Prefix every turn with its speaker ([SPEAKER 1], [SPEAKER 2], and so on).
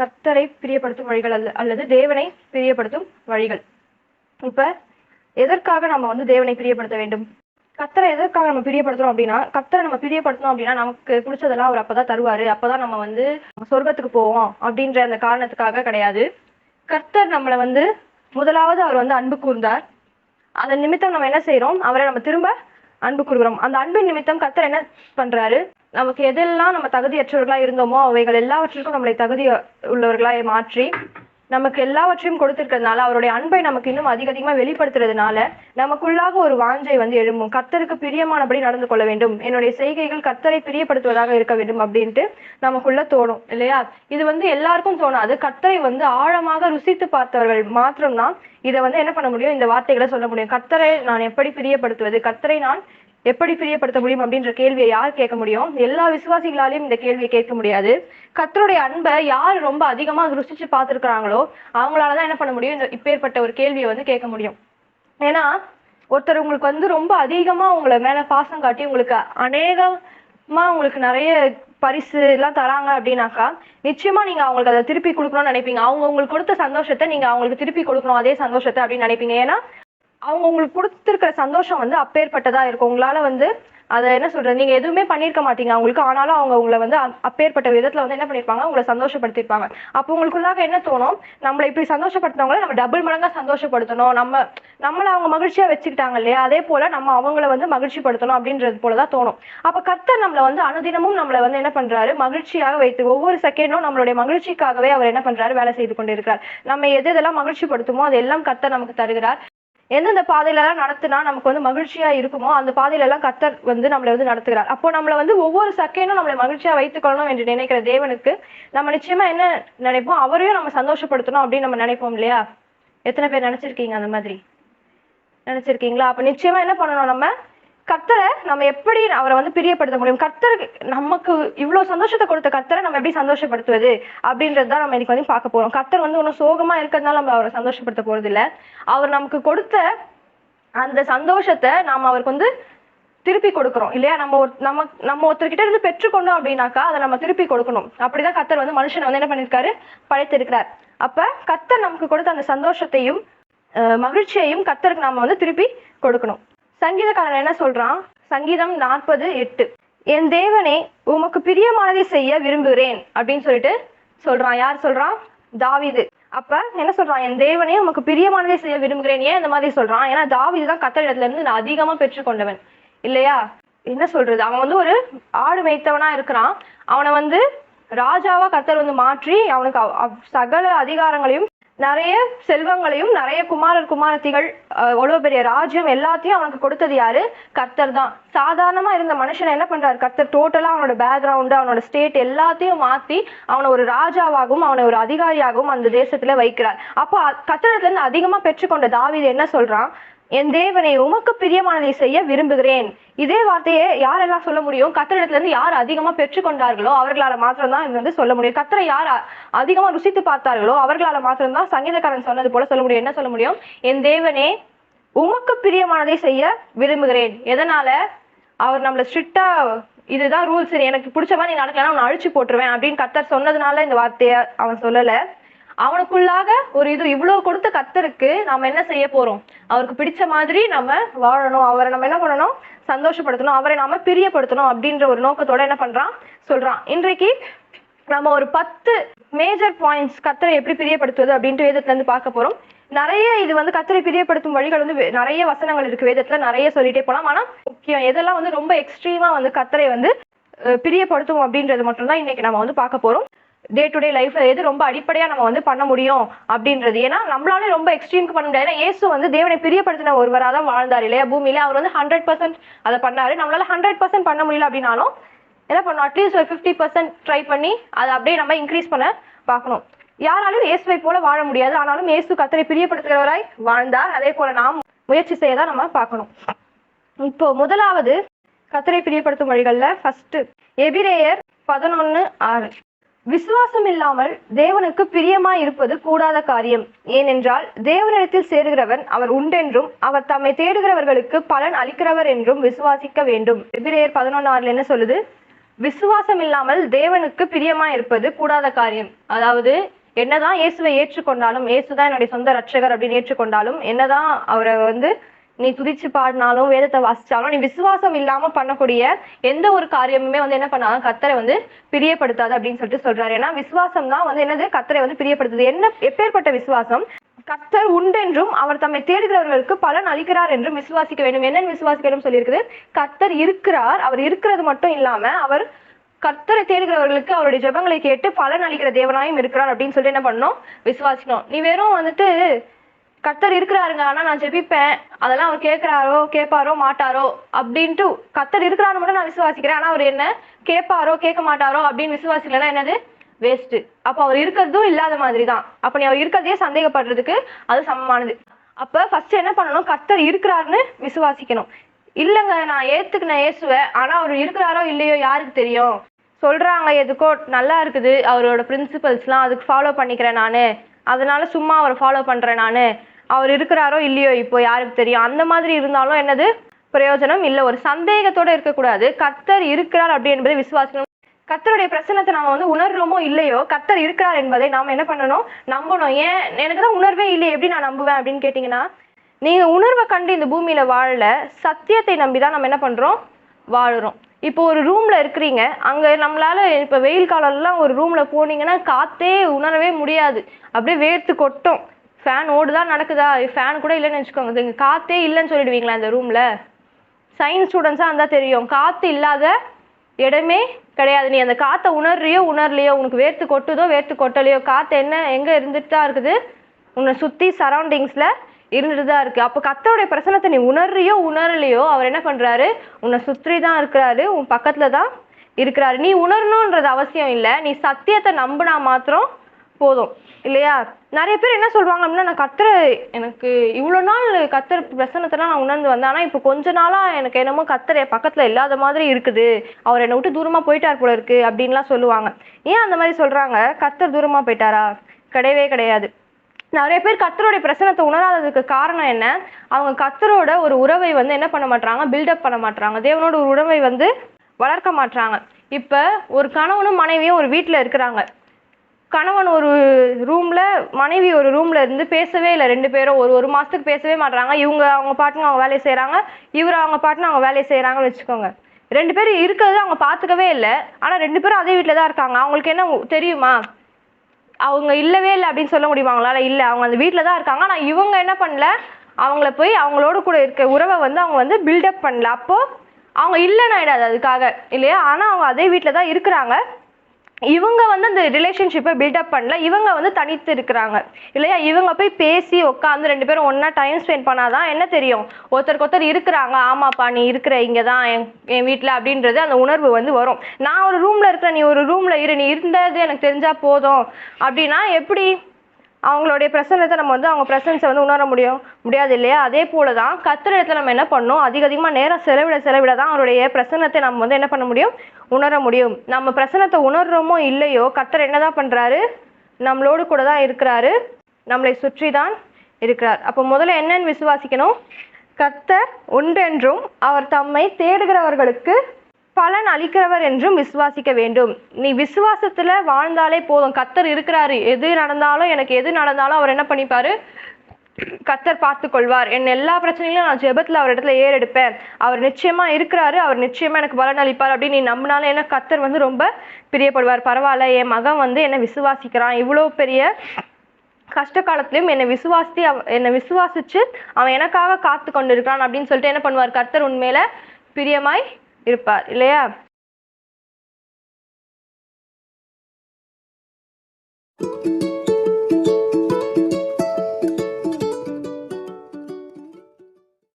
[SPEAKER 1] கர்த்தரை பிரியப்படுத்தும் வழிகள் அல்ல அல்லது தேவனை பிரியப்படுத்தும் வழிகள். இப்ப எதற்காக நம்ம வந்து தேவனை பிரியப்படுத்த வேண்டும்? கர்த்தரை எதற்காக நம்ம பிரியப்படுத்துறோம் அப்படின்னா கர்த்தரை நம்ம பிரியப்படுத்தணும் அப்படின்னா நமக்கு பிடிச்சதெல்லாம் அவர் அப்பதான் தருவாரு. அப்பதான் நம்ம வந்து சொர்க்கத்துக்கு போவோம் அப்படின்ற அந்த காரணத்துக்காக கிடையாது. கர்த்தர் நம்மளை வந்து முதலாவது அவர் வந்து அன்பு கூர்ந்தார். அதன் நிமித்தம் நம்ம என்ன செய்யறோம் அவரை நம்ம திரும்ப அன்பு கூறுகிறோம். அந்த அன்பின் நிமித்தம் கர்த்தர் என்ன பண்றாரு? நமக்கு எதெல்லாம் நம்ம தகுதியற்றவர்களா இருந்தோமோ அவைகள் எல்லாவற்றிற்கும் நம்மளை தகுதி உள்ளவர்களாய் மாற்றி நமக்கு எல்லாவற்றையும் கொடுத்திருக்கிறதுனால அவருடைய அன்பை நமக்கு இன்னும் அதிக அதிகமா வெளிப்படுத்துறதுனால நமக்குள்ளாக ஒரு வாஞ்சை வந்து எழும்பும். கர்த்தருக்கு பிரியமானபடி நடந்து கொள்ள வேண்டும். என்னுடைய செய்கைகள் கத்தரை பிரியப்படுத்துவதாக இருக்க வேண்டும் அப்படின்ட்டு நமக்குள்ள தோணும் இல்லையா? இது வந்து எல்லாருக்கும் தோணாது கத்தரை வந்து ஆழமாக ருசித்து பார்த்தவர்கள் மாத்திரம்தான் இதை வந்து என்ன பண்ண முடியும்? இந்த வார்த்தைகளை சொல்ல முடியும். கத்தரை நான் எப்படி பிரியப்படுத்துவது? கத்தரை நான் எப்படி பிரியப்படுத்த முடியும் அப்படின்ற கேள்வியை யார் கேட்க முடியும்? எல்லா விசுவாசிகளாலையும் இந்த கேள்வியை கேட்க முடியாது. கத்தருடைய அன்பை யார் ரொம்ப அதிகமா ருசிச்சு பார்த்திருக்கிறாங்களோ அவங்களாலதான் என்ன பண்ண முடியும்? இந்த இப்பேற்பட்ட ஒரு கேள்வியை வந்து கேட்க முடியும். ஏன்னா ஒருத்தர் உங்களுக்கு வந்து ரொம்ப அதிகமா உங்களை மேல பாசம் காட்டி உங்களுக்கு அநேகமா உங்களுக்கு நிறைய பரிசு எல்லாம் தராங்க அப்படின்னாக்கா நிச்சயமா நீங்க அவங்களுக்கு அதை திருப்பி கொடுக்கணும்னு நினைப்பீங்க. அவங்க உங்களுக்கு கொடுத்த சந்தோஷத்தை நீங்க அவங்களுக்கு திருப்பி கொடுக்கணும் அதே சந்தோஷத்தை அப்படின்னு நினைப்பீங்க. ஏன்னா அவங்க உங்களுக்கு கொடுத்துருக்கிற சந்தோஷம் வந்து அப்பேற்பட்டதா இருக்கும். உங்களால வந்து அதை என்ன சொல்றது? நீங்க எதுவுமே பண்ணியிருக்க மாட்டீங்க. அவங்களுக்கு ஆனாலும் அவங்க உங்களை வந்து அப்பேற்பட்ட விதத்துல வந்து என்ன பண்ணிருப்பாங்க உங்களை சந்தோஷப்படுத்திருப்பாங்க அப்போ உங்களுக்குள்ளாக என்ன தோணும்? நம்மளை இப்படி சந்தோஷப்படுத்தினவங்கள நம்ம டபுள் மடங்கா சந்தோஷப்படுத்தணும். நம்ம நம்மளை அவங்க மகிழ்ச்சியா வச்சுக்கிட்டாங்க இல்லையா? அதே போல நம்ம அவங்கள வந்து மகிழ்ச்சிப்படுத்தணும் அப்படின்றது போலதான் தோணும். அப்ப கத்தர் நம்மளை வந்து அனுதினமும் நம்மளை வந்து என்ன பண்றாரு? மகிழ்ச்சியாக வைத்து ஒவ்வொரு செகண்டும் நம்மளுடைய மகிழ்ச்சிக்காகவே அவர் என்ன பண்றாரு? வேலை செய்து கொண்டிருக்கிறார். நம்ம எது எதெல்லாம் மகிழ்ச்சிப்படுத்துமோ அதெல்லாம் கத்தர் நமக்கு தருகிறார். எந்தெந்த பாதையிலலாம் நடத்தினா நமக்கு வந்து மகிழ்ச்சியா இருக்குமோ அந்த பாதையிலலாம் கத்தர் வந்து நம்மளை வந்து நடத்துகிறார். அப்போ நம்மளை வந்து ஒவ்வொரு செகண்டும் நம்மளை மகிழ்ச்சியா வைத்துக்கொள்ளணும் என்று நினைக்கிற தேவனுக்கு நம்ம நிச்சயமா என்ன நினைப்போம்? அவரையும் நம்ம சந்தோஷப்படுத்தணும் அப்படின்னு நம்ம நினைப்போம் இல்லையா? எத்தனை பேர் நினைச்சிருக்கீங்க அந்த மாதிரி? நினைச்சிருக்கீங்களா? அப்ப நிச்சயமா என்ன பண்ணணும் நம்ம? கர்த்தரை நம்ம எப்படி அவரை வந்து பிரியப்படுத்த முடியும்? கர்த்தருக்கு நமக்கு இவ்வளவு சந்தோஷத்தை கொடுத்த கர்த்தரை நம்ம எப்படி சந்தோஷப்படுத்துவது? அப்படின்றது தான் நம்ம இன்னைக்கு வந்து பார்க்க போறோம். கர்த்தர் வந்து ஒன்றும் சோகமா இருக்கிறதுனால நம்ம அவரை சந்தோஷப்படுத்த போறது இல்ல அவர் நமக்கு கொடுத்த அந்த சந்தோஷத்தை நாம அவருக்கு வந்து திருப்பி கொடுக்குறோம் இல்லையா? நம்ம ஒரு நம்ம நம்ம ஒருத்தர்கிட்ட இருந்து பெற்றுக்கொண்டோம் அப்படின்னாக்கா அதை நம்ம திருப்பி கொடுக்கணும். அப்படிதான் கர்த்தர் வந்து மனுஷனை வந்து என்ன பண்ணியிருக்காரு? படைத்திருக்கிறார். அப்ப கர்த்தர் நமக்கு கொடுத்த அந்த சந்தோஷத்தையும் அஹ், மகிழ்ச்சியையும் கர்த்தருக்கு நாம வந்து திருப்பி கொடுக்கணும். சங்கீதக்காரன் என்ன சொல்றான்? சங்கீதம் நாற்பது எட்டு. என் தேவனே உமக்கு பிரியமானதை செய்ய விரும்புகிறேன் அப்படின்னு சொல்லிட்டு சொல்றான். யார் சொல்றான்? தாவிது. அப்ப என்ன சொல்றான்? என் தேவனே உமக்கு பிரியமானதை செய்ய விரும்புகிறேன் ஏன் இந்த மாதிரி சொல்றான்? ஏன்னா தாவீது தான் கத்தரிடத்துல இருந்து நான் அதிகமா பெற்றுக்கொண்டவன். இல்லையா? என்ன சொல்றது? அவன் வந்து ஒரு ஆடு மேய்த்தவனா இருக்கிறான். அவனை வந்து ராஜாவா கத்தர் வந்து மாற்றி அவனுக்கு அவ்- சகல அதிகாரங்களையும் நிறைய செல்வங்களையும் நிறைய குமாரர் குமாரத்திகள் அஹ், எவ்வளவு பெரிய ராஜ்யம் எல்லாத்தையும் அவனுக்கு கொடுத்தது யாரு? கர்த்தர் தான். சாதாரணமா இருந்த மனுஷனை என்ன பண்றாரு? கர்த்தர் டோட்டலா அவனோட பேக்ரவுண்டு அவனோட ஸ்டேட் எல்லாத்தையும் மாத்தி அவனை ஒரு ராஜாவாகவும் அவனை ஒரு அதிகாரியாகவும் அந்த தேசத்துல வைக்கிறார். அப்போ கத்திரத்துல இருந்து அதிகமா பெற்றுக்கொண்ட தாவீது என்ன சொல்றான்? என் தேவனை உமக்கு பிரியமானதை செய்ய விரும்புகிறேன். இதே வார்த்தையை யாரெல்லாம் சொல்ல முடியும்? கத்திரிடத்துல இருந்து யார் அதிகமா பெற்றுக்கொண்டார்களோ அவர்களால மாத்திரம்தான் இது வந்து சொல்ல முடியும். கத்தரை யார் அதிகமா ருசித்து பார்த்தார்களோ அவர்களால மாத்திரம்தான் சங்கீதக்காரன் சொன்னது போல சொல்ல முடியும். என்ன சொல்ல முடியும்? என் தேவனே உமக்கு பிரியமானதை செய்ய விரும்புகிறேன். எதனால? அவர் நம்மள ஸ்ட்ரிக்டா இதுதான் ரூல்ஸ் எனக்கு பிடிச்ச மாதிரி நீ நடக்கலாம் அவனை அழிச்சு போட்டுருவேன் அப்படின்னு கத்தர் சொன்னதுனால இந்த வார்த்தைய அவன் சொல்லலை. அவனுக்குள்ளாக ஒரு இது இவ்வளவு கொடுத்த கத்தருக்கு நாம என்ன செய்ய போறோம்? அவருக்கு பிடிச்ச மாதிரி நம்ம வாழணும். அவரை நம்ம என்ன பண்ணணும்? சந்தோஷப்படுத்தணும். அவரை நாம பிரியப்படுத்தணும் அப்படின்ற ஒரு நோக்கத்தோட என்ன பண்றான்? சொல்றான். இன்றைக்கு நம்ம ஒரு பத்து மேஜர் பாயிண்ட்ஸ் கத்தரை எப்படி பிரியப்படுத்துவது அப்படின்ட்டு வேதத்துல இருந்து பார்க்க போறோம். நிறைய இது வந்து கத்தரை பிரியப்படுத்தும் வழிகள் வந்து நிறைய வசனங்கள் இருக்கு வேதத்துல. நிறைய சொல்லிட்டே போலாம். ஆனா முக்கியம் எதெல்லாம் வந்து ரொம்ப எக்ஸ்ட்ரீமா வந்து கத்தரை வந்து பிரியப்படுத்தும் அப்படின்றது மட்டும்தான் இன்னைக்கு நம்ம வந்து பார்க்க போறோம். டே டு டே லைஃப்ல எது ரொம்ப அடிப்படையா நம்ம வந்து பண்ண முடியும் அப்படின்றது. ஏன்னா நம்மளாலே ரொம்ப எக்ஸ்ட்ரீம்க்கு பண்ண முடியாது. ஏன்னா ஏசு வந்து தேவனை பிரியப்படுத்தின ஒருவராக தான் வாழ்ந்தார் இல்லையா? பூமியில அவர் வந்து ஹண்ட்ரட் பர்சன்ட் அதை பண்ணாரு. நம்மளால ஹண்ட்ரட் பர்சன்ட் பண்ண முடியல அப்படின்னாலும் என்ன பண்ணணும்? அட்லீஸ்ட் ஒரு ஃபிஃப்டி பர்சன்ட் ட்ரை பண்ணி அதை அப்படியே நம்ம இன்க்ரீஸ் பண்ண பார்க்கணும். யாராலும் இயேசுவை போல வாழ முடியாது. ஆனாலும் இயேசு கத்தரை பிரியப்படுத்துகிறவராய் வாழ்ந்தார். அதே போல நாம் முயற்சி செய்ய தான் நம்ம பார்க்கணும். இப்போ முதலாவது கத்தரை பிரியப்படுத்தும் வழிகளில் ஃபர்ஸ்ட் எபிரேயர் பதினொன்று ஆறு. விசுவாசம் இல்லாமல் தேவனுக்கு பிரியமாய் இருப்பது கூடாத காரியம். ஏனென்றால் தேவனிடத்தில் சேருகிறவன் அவர் உண்டென்றும் அவர் தம்மை தேடுகிறவர்களுக்கு பலன் அளிக்கிறவர் என்றும் விசுவாசிக்க வேண்டும். எபிரேயர் பதினொன்னாறுல என்ன சொல்லுது? விசுவாசம் இல்லாமல் தேவனுக்கு பிரியமாய் இருப்பது கூடாத காரியம். அதாவது என்னதான் இயேசுவை ஏற்றுக்கொண்டாலும் இயேசுதான் என்னுடைய சொந்த ரட்சகர் அப்படின்னு ஏற்றுக்கொண்டாலும் என்னதான் அவரை வந்து நீ துதிச்சு பாடினாலும் வேதத்தை வாசிச்சாலும் நீ விசுவாசம் இல்லாம பண்ணக்கூடிய எந்த ஒரு காரியமுமே வந்து என்ன பண்ணாலும் கத்தரை வந்து பிரியப்படுத்தாது அப்படின்னு சொல்லிட்டு சொல்றாரு. ஏன்னா விசுவாசம் தான் வந்து என்னது? கத்தரை வந்து பிரியப்படுத்துது. என்ன எப்பேற்பட்ட விசுவாசம்? கத்தர் உண்டென்றும் அவர் தம்மை தேடுகிறவர்களுக்கு பலன் அளிக்கிறார் என்றும் விசுவாசிக்க வேண்டும். என்னன்னு விசுவாசிக்க வேண்டும் சொல்லியிருக்குது. கத்தர் இருக்கிறார். அவர் இருக்கிறது மட்டும் இல்லாம அவர் கர்த்தரை தேடுகிறவர்களுக்கு அவருடைய ஜெபங்களை கேட்டு பலன் அளிக்கிற தேவனாயும் இருக்கிறார் அப்படின்னு சொல்லி என்ன பண்ணணும்? விசுவாசிக்கணும். நீ வெறும் வந்துட்டு கர்த்தர் இருக்கிறாருங்க ஆனா நான் ஜெபிப்பேன். அதெல்லாம் அவர் கேட்கிறாரோ கேட்பாரோ மாட்டாரோ அப்படின்ட்டு கத்தர் இருக்கிறாரு மட்டும் நான் விசுவாசிக்கிறேன். ஆனா அவர் என்ன கேட்பாரோ கேட்க மாட்டாரோ அப்படின்னு விசுவாசிக்கலன்னா என்னது? வேஸ்ட் அப்ப அவர் இருக்கிறதும் இல்லாத மாதிரி தான் அப்ப நீ அவர் இருக்கிறதையே சந்தேகப்படுறதுக்கு அது சமமானது. அப்ப ஃபர்ஸ்ட் என்ன பண்ணணும்? கர்த்தர் இருக்கிறாருன்னு விசுவாசிக்கணும். இல்லைங்க நான் ஏத்துக்கினேன் ஏசுவேன் ஆனா அவர் இருக்கிறாரோ இல்லையோ யாருக்கு தெரியும்? சொல்றாங்க எதுக்கோ நல்லா இருக்குது அவரோட பிரின்சிபல்ஸ்லாம் அதுக்கு ஃபாலோ பண்ணிக்கிறேன் நானு. அதனால சும்மா அவரை ஃபாலோ பண்ணுறேன் நான். அவர் இருக்கிறாரோ இல்லையோ இப்போ யாருக்கு தெரியும். அந்த மாதிரி இருந்தாலும் என்னது? பிரயோஜனம் இல்லை. ஒரு சந்தேகத்தோடு இருக்கக்கூடாது. கத்தர் இருக்கிறார் அப்படி என்பதை விசுவாசிக்கணும். கத்தருடைய பிரச்சனத்தை நாம வந்து உணர்றோமோ இல்லையோ கத்தர் இருக்கிறார் என்பதை நாம என்ன பண்ணணும்? நம்பணும். ஏன்? எனக்கு தான் உணர்வே இல்லையே. எப்படி நான் நம்புவேன் அப்படின்னு கேட்டிங்கன்னா நீங்கள் உணர்வை கண்டு இந்த பூமியில் வாழல சத்தியத்தை நம்பி தான் நம்ம என்ன பண்ணுறோம் வாழுறோம். இப்போ ஒரு ரூம்ல இருக்கிறீங்க அங்க நம்மளால இப்ப வெயில் காலம்லாம் ஒரு ரூம்ல போனீங்கன்னா காத்தே உணரவே முடியாது. அப்படியே வேர்த்து கொட்டும். ஃபேன் ஓடுதா நடக்குதா? ஃபேன் கூட இல்லைன்னு வச்சுக்கோங்க. இங்க காத்தே இல்லைன்னு சொல்லிடுவீங்களா இந்த ரூம்ல சயின்ஸ் ஸ்டூடெண்ட்ஸாக இருந்தால் தெரியும். காற்று இல்லாத இடமே கிடையாது. நீ அந்த காற்றை உணர்றியோ உணர்லையோ உனக்கு வேர்த்து கொட்டுதோ வேர்த்து கொட்டலையோ காற்று என்ன எங்கே இருந்துட்டு தான் இருக்குது? உன்னை சுற்றி சரௌண்டிங்ஸில் இருந்துட்டு தான் இருக்குது அப்போ கத்தருடைய பிரசனத்தை நீ உணர்றியோ உணரலையோ அவர் என்ன பண்ணுறாரு உன்னை சுற்றி தான் இருக்கிறாரு உன் பக்கத்தில் தான் இருக்கிறாரு. நீ உணரணுன்றது அவசியம் இல்லை. நீ சத்தியத்தை நம்பினா மாத்திரம் போதும். இல்லையா? நிறைய பேர் என்ன சொல்லுவாங்க அப்படின்னா நான் கத்துற எனக்கு இவ்வளோ நாள் கத்துற பிரசனத்தெல்லாம் நான் உணர்ந்து வந்தேன். ஆனால் இப்போ கொஞ்ச நாளாக எனக்கு என்னமோ கத்துற பக்கத்தில் இல்லாத மாதிரி இருக்குது. அவர் என்னை விட்டு தூரமாக போயிட்டார் போல இருக்கு அப்படின்லாம் சொல்லுவாங்க. ஏன் அந்த மாதிரி சொல்கிறாங்க கத்தர் தூரமாக போயிட்டாரா? கிடையவே கிடையாது. நிறைய பேர் கத்தருடைய பிரசனத்தை உணராததுக்கு காரணம் என்ன? அவங்க கத்தரோட ஒரு உறவை வந்து என்ன பண்ண மாட்டாங்க பில்டப் பண்ண மாட்டாங்க தேவனோட ஒரு உறவை வந்து வளர்க்க மாட்டாங்க இப்போ ஒரு கணவனும் மனைவியும் ஒரு வீட்டில் இருக்கிறாங்க. கணவன் ஒரு ரூமில் மனைவி ஒரு ரூமில் இருந்து பேசவே இல்லை. ரெண்டு பேரும் ஒரு ஒரு மாதத்துக்கு பேசவே மாட்றாங்க. இவங்க அவங்க பாட்டுன்னு அவங்க வேலையை செய்கிறாங்க இவர் அவங்க பாட்டுன்னு அவங்க வேலையை செய்கிறாங்கன்னு வச்சுக்கோங்க. ரெண்டு பேரும் இருக்கிறது அவங்க பார்த்துக்கவே இல்லை. ஆனால் ரெண்டு பேரும் அதே வீட்டில் தான் இருக்காங்க. அவங்களுக்கு என்ன உ- தெரியுமா? அவங்க இல்லவே இல்லை அப்படின்னு சொல்ல முடியுமாங்களால இல்லை அவங்க அந்த வீட்டில் தான் இருக்காங்க. ஆனால் இவங்க என்ன பண்ணல? அவங்கள போய் அவங்களோட கூட இருக்க உறவை வந்து அவங்க வந்து பில்டப் பண்ணல. அப்போது அவங்க இல்லைன்னு ஆகிடாது அதுக்காக இல்லையா? ஆனால் அவங்க அதே வீட்டில் தான் இருக்கிறாங்க. இவங்க வந்து அந்த ரிலேஷன்ஷிப்பை பில்டப் பண்ணல. இவங்க வந்து தனித்து இருக்கிறாங்க. இல்லையா? இவங்க போய் பேசி உட்காந்து ரெண்டு பேரும் ஒன்றா டைம் ஸ்பெண்ட் பண்ணாதான் என்ன தெரியும்? ஒருத்தருக்கு ஒருத்தர் இருக்கிறாங்க. ஆமாப்பா நீ இருக்கிற இங்கே தான் என் என் வீட்டில் அப்படின்றது அந்த உணர்வு வந்து வரும். நான் ஒரு ரூமில் இருக்கிறேன். நீ ஒரு ரூமில் இரு. நீ இருந்தது எனக்கு தெரிஞ்சால் போதும். அப்படின்னா எப்படி? அவங்களுடைய பிரசன்னத்தை நம்ம வந்து அவங்க பிரசன்ஸை வந்து உணர முடியும் முடியாது இல்லையா? அதே போல தான் கத்துற இடத்துல நம்ம என்ன பண்ணணும்? அதிக அதிகமாக நேரம் செலவிட செலவிட தான் அவருடைய பிரசன்னத்தை நம்ம வந்து என்ன பண்ண முடியும்? உணர முடியும். நம்ம பிரசன்னத்தை உணர்றோமோ இல்லையோ கத்தர் என்னதான் பண்ணுறாரு நம்மளோடு கூட தான் இருக்கிறாரு. நம்மளை சுற்றி தான் இருக்கிறார். அப்போ முதல்ல என்னன்னு விசுவாசிக்கணும். கத்தர் ஒன்றென்றும் அவர் தம்மை தேடுகிறவர்களுக்கு பலன் அளிக்கிறவர் என்றும் விசுவாசிக்க வேண்டும். நீ விசுவாசத்துல வாழ்ந்தாலே போதும். கத்தர் இருக்கிறாரு. எது நடந்தாலும் எனக்கு எது நடந்தாலும் அவர் என்ன பண்ணிப்பாரு? கத்தர் பார்த்து கொள்வார். என் எல்லா பிரச்சனைகளும் நான் ஜெபத்துல அவர் இடத்துல ஏறெடுப்பேன். அவர் நிச்சயமா இருக்கிறாரு. அவர் நிச்சயமா எனக்கு பலன் அளிப்பார் அப்படின்னு நீ நம்பினாலும் என்ன? கத்தர் வந்து ரொம்ப பிரியப்படுவார். பரவாயில்ல என் மகன் வந்து என்னை விசுவாசிக்கிறான். இவ்வளோ பெரிய கஷ்ட காலத்திலையும் என்னை விசுவாசி அவ என்னை விசுவாசிச்சு அவன் எனக்காக காத்து கொண்டிருக்கான் அப்படின்னு சொல்லிட்டு என்ன பண்ணுவார்? கர்த்தர் உண்மையில பிரியமாய் இருப்பார் இல்லையா?